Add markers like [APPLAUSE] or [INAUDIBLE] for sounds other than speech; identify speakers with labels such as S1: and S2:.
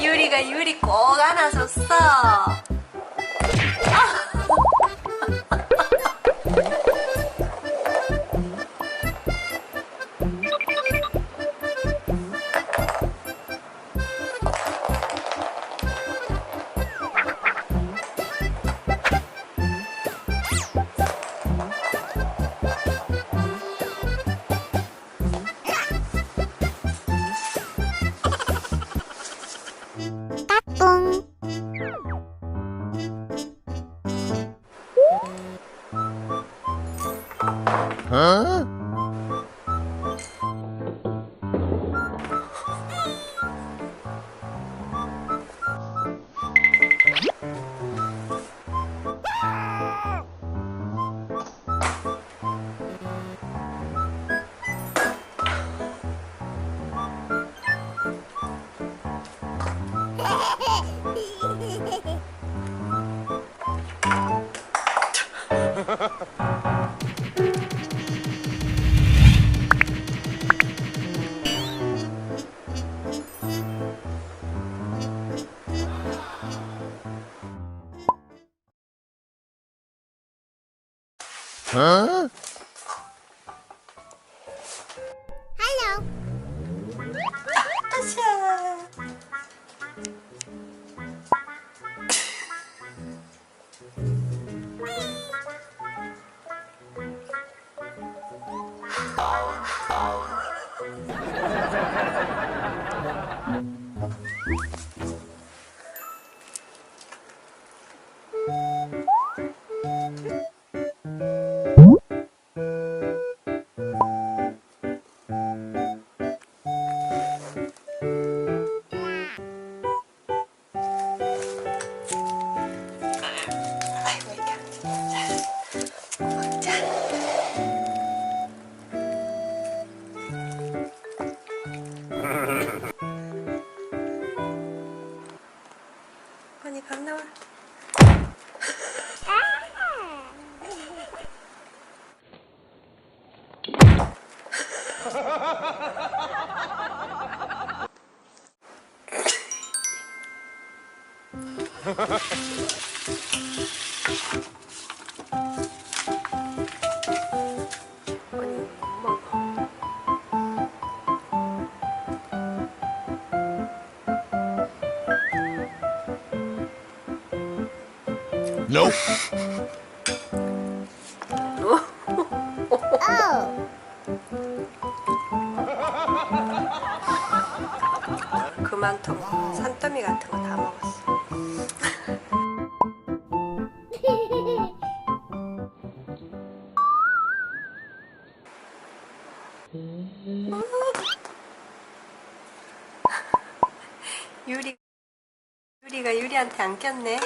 S1: 유리가 유리 꼭 안아줬어. 아 Huh? Hello. Thank [LAUGHS] you. 언니 밥 나와. [LAUGHS]
S2: Nope. [LAUGHS]
S1: 그만통 산더미 같은 거 다 먹었어. [LAUGHS] 유리 유리가 유리한테 안 꼈네.